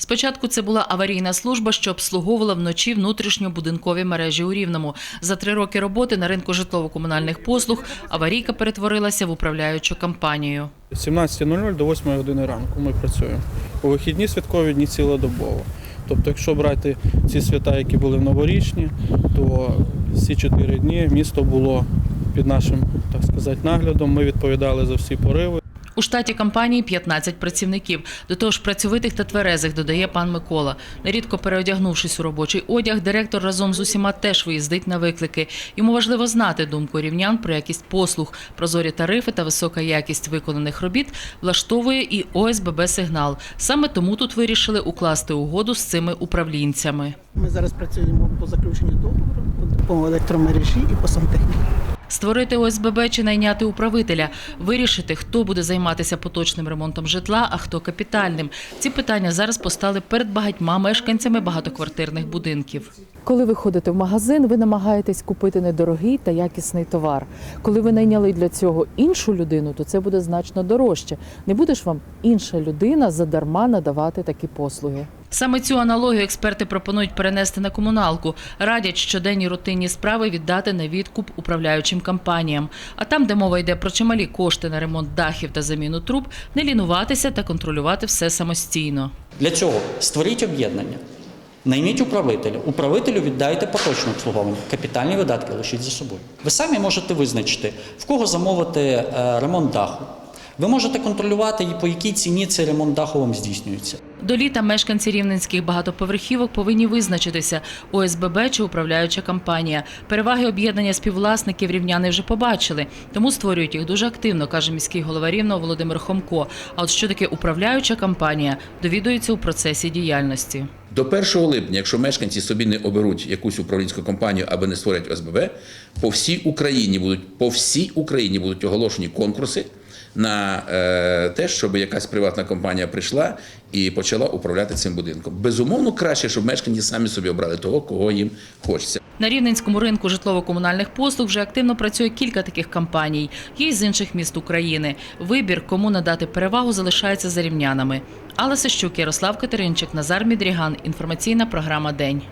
Спочатку це була аварійна служба, що обслуговувала вночі внутрішньобудинкові мережі у Рівному. За три роки роботи на ринку житлово-комунальних послуг аварійка перетворилася в управляючу компанію. З 17.00 до 8 години ранку ми працюємо. У вихідні святкові дні цілодобово. Тобто, якщо брати ці свята, які були в новорічні, то всі чотири дні місто було під нашим, так сказати, наглядом. Ми відповідали за всі пориви. У штаті компанії 15 працівників. До того ж, працьовитих та тверезих додає пан Микола. Нерідко переодягнувшись у робочий одяг, директор разом з усіма теж виїздить на виклики. Йому важливо знати думку рівнян про якість послуг, прозорі тарифи та висока якість виконаних робіт влаштовує і ОСББ сигнал. Саме тому тут вирішили укласти угоду з цими управлінцями. Ми зараз працюємо по заключенню договору по електромережі і по сантехніці. Створити ОСББ чи найняти управителя, вирішити, хто буде займатися поточним ремонтом житла, а хто капітальним. Ці питання зараз постали перед багатьма мешканцями багатоквартирних будинків. Коли ви ходите в магазин, ви намагаєтесь купити недорогий та якісний товар. Коли ви найняли для цього іншу людину, то це буде значно дорожче. Не буде ж вам інша людина задарма надавати такі послуги. Саме цю аналогію експерти пропонують перенести на комуналку. Радять щоденні рутинні справи віддати на відкуп управляючим компаніям. А там, де мова йде про чималі кошти на ремонт дахів та заміну труб, не лінуватися та контролювати все самостійно. Для цього створіть об'єднання. Найміть управителя. Управителю віддайте поточне обслуговування. Капітальні видатки лишіть за собою. Ви самі можете визначити, в кого замовити е, ремонт даху. Ви можете контролювати, і по якій ціні цей ремонт даху вам здійснюється. До літа мешканці рівненських багатоповерхівок повинні визначитися – ОСББ чи управляюча компанія. Переваги об'єднання співвласників рівняни вже побачили, тому створюють їх дуже активно, каже міський голова Рівного Володимир Хомко. А от що таке управляюча компанія, довідується у процесі діяльності. До 1 липня, якщо мешканці собі не оберуть якусь управлінську компанію або не створять ОСББ, по всій Україні будуть по всій Україні будуть оголошені конкурси на е, те, щоб якась приватна компанія прийшла і почала управляти цим будинком. Безумовно, краще, щоб мешканці самі собі обрали того, кого їм хочеться. На рівненському ринку житлово-комунальних послуг вже активно працює кілька таких компаній. Є й з інших міст України. Вибір, кому надати перевагу, залишається за рівнянами. Алла Сищук, Ярослав Катеринчик, Назар Мідріган. Інформаційна програма День.